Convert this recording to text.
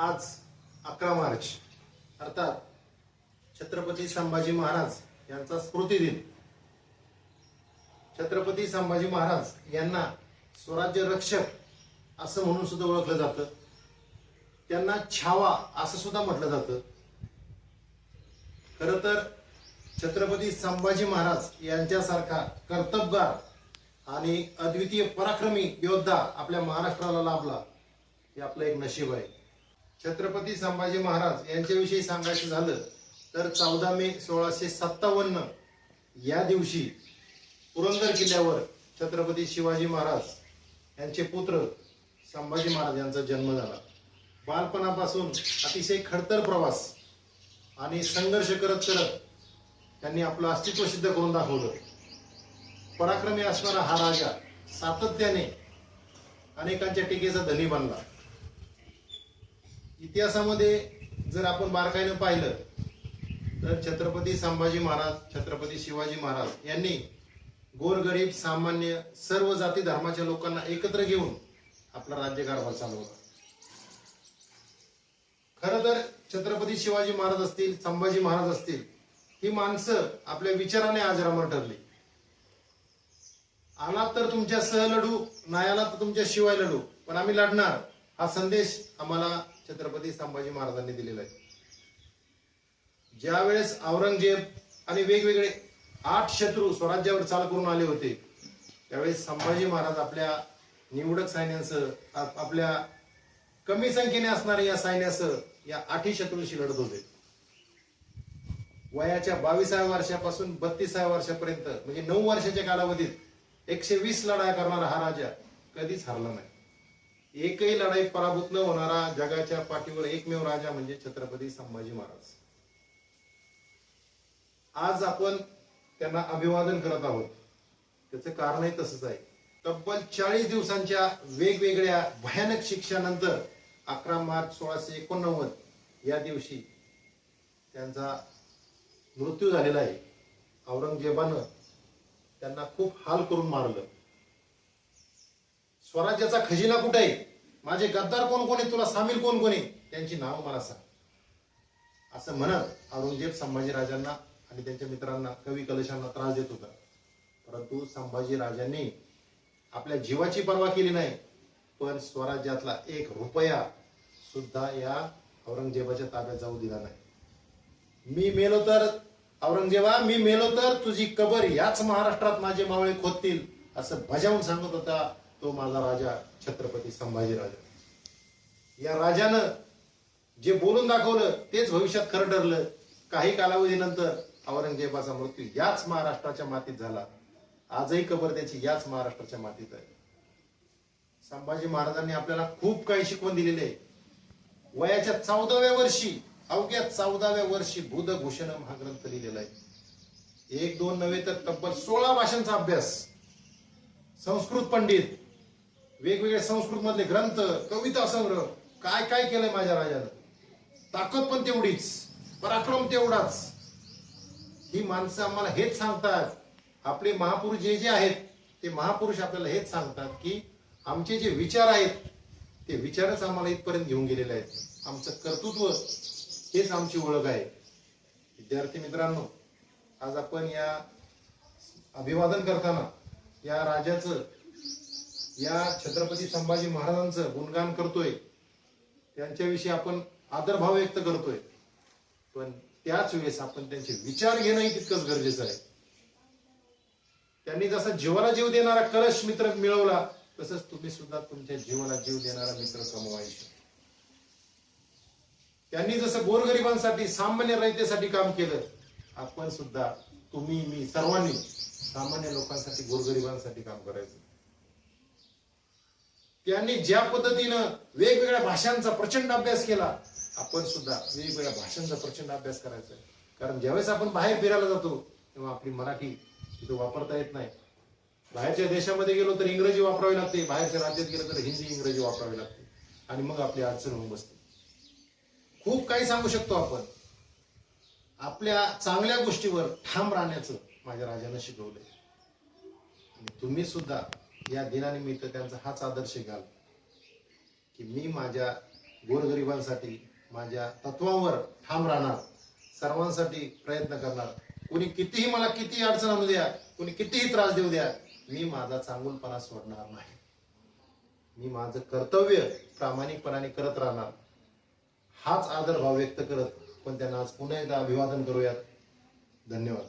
आज अकरा मार्च. अर्थात छत्रपती संभाजी महाराज यांचा स्मृती दिन. छत्रपती संभाजी महाराज यांना स्वराज्य रक्षक असं म्हणून सुद्धा ओळखलं जातं. त्यांना छावा असं सुद्धा म्हटलं जातं. खर तर छत्रपती संभाजी महाराज यांच्यासारखा कर्तबगार आणि अद्वितीय पराक्रमी योद्धा आपल्या महाराष्ट्राला लाभला हे आपलं एक नशीब आहे. छत्रपती संभाजी महाराज यांच्याविषयी सांगायचं झालं तर चौदा मे सोळाशे सत्तावन्न या दिवशी पुरंदर किल्ल्यावर छत्रपती शिवाजी महाराज यांचे पुत्र संभाजी महाराज यांचा जन्म झाला. बालपणापासून अतिशय खडतर प्रवास आणि संघर्ष करत करत त्यांनी आपलं अस्तित्व सिद्ध करून दाखवलं. पराक्रमी असणारा हा राजा सातत्याने अनेकांच्या टीकेचा धनी बनला. इतिहासामध्ये जर आपण बारकाईनं पाहिलं तर छत्रपती संभाजी महाराज छत्रपती शिवाजी महाराज यांनी गोरगरीब सामान्य सर्व जाती धर्माच्या लोकांना एकत्र घेऊन आपला राज्यकारभार चालवला खर तर छत्रपती शिवाजी महाराज असतील संभाजी महाराज असतील ही माणसं आपल्या विचाराने आजरामर ठरली. आलात तर तुमच्या सह लढू नाही आलात तर तुमच्या शिवाय लढू पण आम्ही लढणार हा संदेश आम्हाला छत्रपती संभाजी महाराजांनी दिलेला आहे. ज्या वेळेस औरंगजेब आणि वेगवेगळे आठ शत्रू स्वराज्यावर चाल करून आले होते त्यावेळेस संभाजी महाराज आपल्या निवडक सैन्यांसह आपल्या कमी संख्येने असणाऱ्या या सैन्यासह या आठी शत्रूंशी लढत होते. वयाच्या बावीसाव्या वर्षापासून बत्तीसाव्या वर्षापर्यंत म्हणजे नऊ वर्षाच्या कालावधीत एकशे वीस लढाया करणारा हा राजा कधीच हरला नाही. एकही लढाई पराभूत न होणारा जगाच्या पाठीवर एकमेव राजा म्हणजे छत्रपती संभाजी महाराज. आज आपण त्यांना अभिवादन करत आहोत. त्याचं कारणही तसंच आहे. तब्बल चाळीस दिवसांच्या वेगवेगळ्या भयानक शिक्षानंतर अकरा मार्च सोळाशे एकोणनव्वद या दिवशी त्यांचा मृत्यू झालेला आहे. औरंगजेबानं त्यांना खूप हाल करून मारलं. स्वराज्याचा खजिना कुठे आहे? माझे गद्दार कोण कोण आहे? तुला सामील कोण कोण आहे? त्यांची नाव मला सांग. असं म्हणत औरंगजेब संभाजीराजांना आणि त्यांच्या मित्रांना कवी कलशांना त्रास देत होता. परंतु संभाजी राजांनी आपल्या जीवाची पर्वा केली नाही. पण स्वराज्यातला एक रुपया सुद्धा या औरंगजेबाच्या ताब्यात जाऊ दिला नाही. मी मेलो तर औरंगजेबा मी मेलो तर तुझी कबर याच महाराष्ट्रात माझे मावळे खोदतील असं बजावून सांगत होता तो माझा राजा छत्रपती संभाजी राजा या राजानं जे बोलून दाखवलं तेच भविष्यात खरं ठरलं. काही कालावधीनंतर औरंगजेबाचा मृत्यू याच महाराष्ट्राच्या मातीत झाला. आजही कबर त्याची याच महाराष्ट्राच्या मातीत आहे. संभाजी महाराजांनी आपल्याला खूप काही शिकवण दिलेले आहे. वयाच्या चौदाव्या वर्षी अवघ्या चौदाव्या वर्षी बुधभूषणम हा ग्रंथ लिहिलेला आहे. एक दोन नव्हे तर तब्बल सोळा भाषांचा अभ्यास. संस्कृत पंडित वेगवेगळे संस्कृत मधले ग्रंथ कविता संग्रह काय काय केलंय माझ्या राजानं? ताकद पण तेवढीच पराक्रम तेवढाच. ही माणसं आम्हाला हेच सांगतात आपले महापुरुष जे जे आहेत ते महापुरुष आपल्याला हेच सांगतात की आमचे जे विचार आहेत ते विचारच आम्हाला इथपर्यंत घेऊन गेलेले आहेत. आमचं कर्तृत्व हेच आमची ओळख आहे. विद्यार्थी मित्रांनो आज आपण या अभिवादन करताना या राजाचं या छत्रपती संभाजी महाराजांचं गुणगान करतोय. त्यांच्याविषयी आपण आदरभाव व्यक्त करतोय. पण त्याच वेळेस आपण त्यांचे विचार घेणंही तितकंच गरजेचं आहे. त्यांनी जसा जीवाला जीव देणारा कलश मित्र मिळवला तसंच तुम्ही सुद्धा तुमच्या जीवाला जीव देणारा मित्र कमवायचे. त्यांनी जसं गोरगरिबांसाठी सामान्य रयतेसाठी काम केलं आपण सुद्धा तुम्ही मी सर्वांनी सामान्य लोकांसाठी गोरगरिबांसाठी काम करायचं. त्यांनी ज्या पद्धतीनं वेगवेगळ्या भाषांचा प्रचंड अभ्यास केला आपण सुद्धा वेगवेगळ्या भाषांचा प्रचंड अभ्यास करायचा आहे. कारण ज्यावेळेस आपण बाहेर फिरायला जातो तेव्हा आपली मराठी तिथं वापरता येत नाही. बाहेरच्या देशामध्ये गेलो तर इंग्रजी वापरावी लागते बाहेरच्या राज्यात गेलो तर हिंदी इंग्रजी वापरावी लागते. आणि मग आपली अडचण होऊन बसते. खूप काही सांगू शकतो आपण. आपल्या चांगल्या गोष्टीवर ठाम राहण्याचं माझ्या राजानं शिकवलंय. तुम्ही सुद्धा या दिनानिमित्त त्यांचा हाच आदर्श घाल की मी माझ्या गोरगरिबांसाठी माझ्या तत्वावर ठाम राहणार सर्वांसाठी प्रयत्न करणार. कोणी कितीही मला किती अडचण आणू द्या कोणी कितीही त्रास देऊ द्या मी माझा चांगुलपणा सोडणार नाही. मी माझं कर्तव्य प्रामाणिकपणाने करत राहणार. हाच आदर भाव व्यक्त करत पण त्यांना आज पुन्हा एकदा अभिवादन करूयात. धन्यवाद.